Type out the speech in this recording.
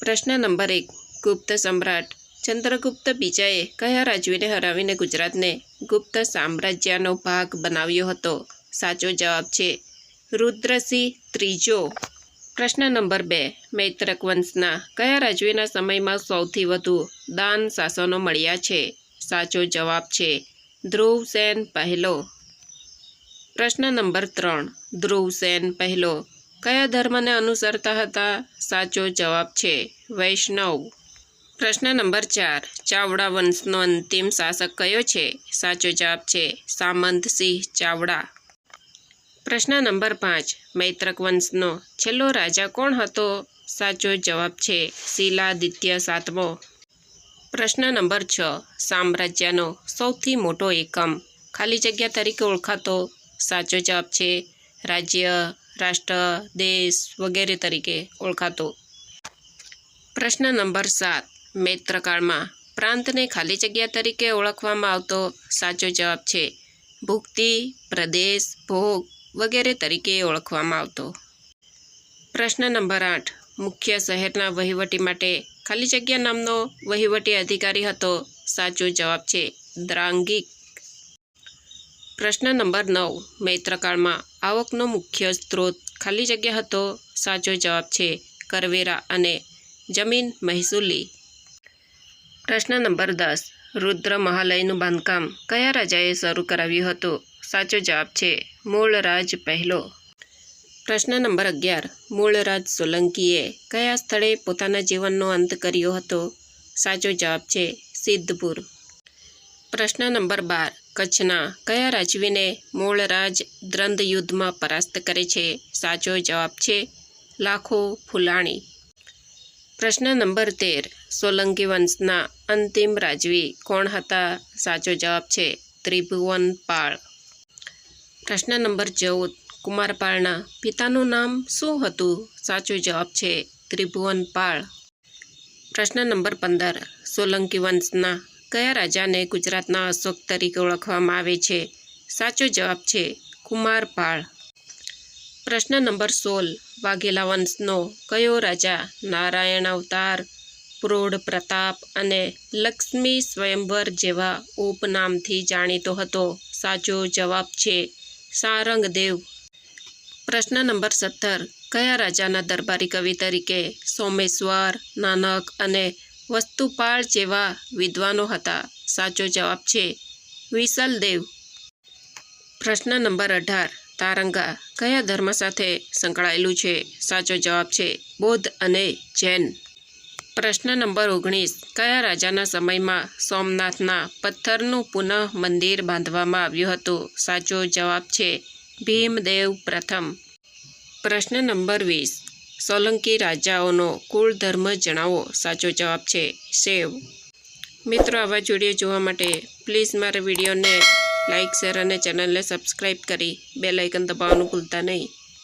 પ્રશ્ન નંબર એક, ગુપ્ત સમ્રાટ ચંદ્રગુપ્ત બીજાએ કયા રાજવીને હરાવીને ગુજરાતને ગુપ્ત સામ્રાજ્યનો ભાગ બનાવ્યો હતો? સાચો જવાબ છે રુદ્રસિંહ ત્રીજો. પ્રશ્ન નંબર બે, મૈત્રક વંશના કયા રાજવીના સમયમાં સૌથી વધુ દાન શાસનો મળ્યા છે? સાચો જવાબ છે ધ્રુવસેન પહેલો. પ્રશ્ન નંબર ત્રણ, ધ્રુવસેન પહેલો. કયા ધર્મને અનુસરતા હતા? સાચો જવાબ છે, વૈષ્ણવ. પ્રશ્ન નંબર ચાર. ચાવડા વંશનો અંતિમ શાસક કયો છે? સાચો જવાબ છે સામંતસિંહ ચાવડા. પ્રશ્ન નંબર પાંચ. મૈત્રક વંશનો છેલ્લો રાજા કોણ હતો? સાચો જવાબ છે, શિલાદિત્ય સાતમો. પ્રશ્ન નંબર છ. સામ્રાજ્યનો સૌથી મોટો એકમ. ખાલી જગ્યા તરીકે ઓળખાતો. સાચો જવાબ છે, રાજ્ય રાષ્ટ્ર, દેશ વગેરે તરીકે ઓળખાતો. પ્રશ્ન નંબર સાત. મૈત્રકાળમાં પ્રાંતને ખાલી જગ્યા તરીકે ઓળખવામાં આવતો સાચો જવાબ છે ભુક્તિ, પ્રદેશ, ભોગ વગેરે તરીકે ઓળખવામાં આવતો. પ્રશ્ન નંબર આઠ. મુખ્ય શહેરના વહીવટી માટે ખાલી જગ્યા નામનો વહીવટી અધિકારી હતો સાચો જવાબ છે દ્રાંગિક. પ્રશ્ન નંબર નવ, મૈત્રકાળમાં આવકનો મુખ્ય સ્ત્રોત ખાલી જગ્યા હતો? સાચો જવાબ છે, કરવેરા અને જમીન મહેસૂલી. પ્રશ્ન નંબર દસ, રુદ્ર મહાલયનું બાંધકામ કયા રાજાએ શરૂ કરાવ્યું હતું? સાચો જવાબ છે, મૂળરાજ પહેલો. પ્રશ્ન નંબર અગિયાર, મૂળરાજ સોલંકીએ કયા સ્થળે પોતાના જીવનનો અંત કર્યો હતો? સાચો જવાબ છે, સિદ્ધપુર. પ્રશ્ન નંબર બાર કચ્છના કયા રાજવીને મૂળ રાજ દ્રંદ યુદ્ધમાં પરાસ્ત કરે છે? સાચો જવાબ છે, લાખો ફુલાણી. પ્રશ્ન નંબર તેર, સોલંકી વંશના અંતિમ રાજવી કોણ હતા? સાચો જવાબ છે, ત્રિભુવન પાળ. પ્રશ્ન નંબર ચૌદ કુમારપાળના પિતાનું નામ શું હતું? સાચો જવાબ છે, ત્રિભુવન પાળ. પ્રશ્ન નંબર પંદર, સોલંકી વંશના કયા રાજાને ગુજરાતના અશોક તરીકે ઓળખવામાં આવે છે? સાચો જવાબ છે કુમારપાળ પ્રશ્ન નંબર સોળ. વાઘેલા વંશનો કયો રાજા નારાયણ અવતાર, પ્રૌઢ પ્રતાપ અને લક્ષ્મી સ્વયંવર જેવા ઉપનામથી જાણીતો હતો? સાચો જવાબ છે સારંગદેવ. પ્રશ્ન નંબર સત્તર. કયા રાજાના દરબારી કવિ તરીકે સોમેશ્વર, નાનક અને વસ્તુપાળ જેવા વિદ્વાનો હતા. સાચો જવાબ છે વિસલદેવ પ્રશ્ન નંબર અઢાર, તારંગા, કયા ધર્મ સાથે સંકળાયેલું છે? સાચો જવાબ છે બૌદ્ધ અને જૈન. પ્રશ્ન નંબર ઓગણીસ, કયા રાજાના સમયમાં સોમનાથના પથ્થરનું પુનઃ મંદિર બાંધવામાં આવ્યું હતું? સાચો જવાબ છે ભીમદેવ પ્રથમ. પ્રશ્ન નંબર વીસ સોલંકી રાજાઓનો કુળ ધર્મ જણાવો, સાચો જવાબ છે શેવ મિત્રો, આવા વીડિયો જોવા માટે પ્લીઝ મારા વિડીયોને લાઇક શેર અને ચેનલને સબસ્ક્રાઈબ કરી બે લાઇકન દબાવવાનું ભૂલતા નહીં.